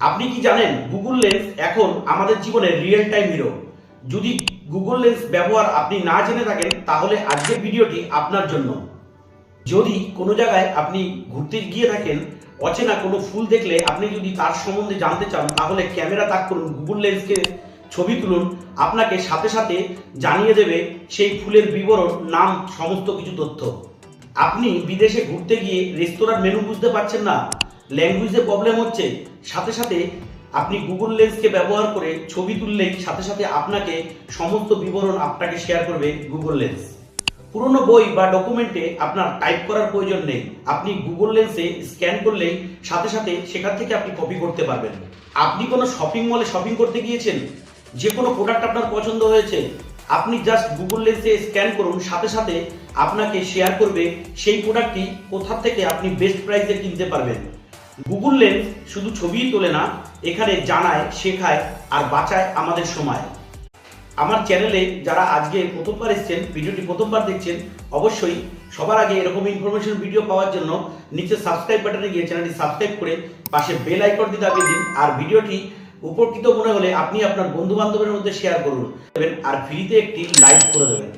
আপনি কি জানেন গুগল লেন্স এখন আমাদের জীবনের রিয়েল টাইম হিরো যদি গুগল লেন্স ব্যবহার আপনি না জেনে থাকেন, তাহলে আজকের ভিডিওটি আপনার জন্য। যদি কোনো জায়গায় আপনি ঘুরতে গিয়ে থাকেন, অচেনা কোনো ফুল দেখলে আপনি যদি তার সম্বন্ধে জানতে চান, তাহলে ক্যামেরা তাক করুন গুগল লেন্সকে ছবি তুলুন, আপনাকে সাথে সাথে জানিয়ে দেবে সেই ফুলের বিবরণ, নাম, সমস্ত কিছু তথ্য। আপনি বিদেশে ঘুরতে গিয়ে রেস্তোরাঁর মেনু বুঝতে পারছেন না? ল্যাঙ্গুয়েজে প্রবলেম হচ্ছে। সাথে সাথে আপনি গুগল লেন্সকে ব্যবহার করে ছবি তুললেই সাথে সাথে আপনাকে সমস্ত বিবরণ আপনাকে শেয়ার করবে গুগল লেন্স পুরনো বই বা ডকুমেন্টে আপনার টাইপ করার প্রয়োজন নেই। আপনি গুগল লেন্সে স্ক্যান করলেই সাথে সাথে সেখান থেকে আপনি কপি করতে পারবেন। আপনি কোনো শপিং মলে শপিং করতে গিয়েছেন? যে কোনো প্রোডাক্ট আপনার পছন্দ হয়েছে? আপনি জাস্ট গুগল লেন্সে স্ক্যান করুন, সাথে সাথে আপনাকে শেয়ার করবে সেই প্রোডাক্টটি কোথা থেকে আপনি বেস্ট প্রাইসে কিনতে পারবেন। গুগল লেন্স শুধু ছবিই তোলে না, এখানে জানায়, শেখায় আর বাঁচায় আমাদের সময়। আমার চ্যানেলে যারা আজকে প্রথমবার এসেছেন, ভিডিওটি প্রথমবার দেখছেন, অবশ্যই সবার আগে এরকম ইনফরমেশন ভিডিও পাওয়ার জন্য নিচে সাবস্ক্রাইব বাটনে গিয়ে চ্যানেলটি সাবস্ক্রাইব করে পাশে বেল আইকনটি দাবিয়ে দিন আর ভিডিওটি উপকৃত মনে হলে আপনি আপনার বন্ধু বান্ধবের মধ্যে শেয়ার করুন। আর ফ্রিতে একটি লাইক করে দেবেন।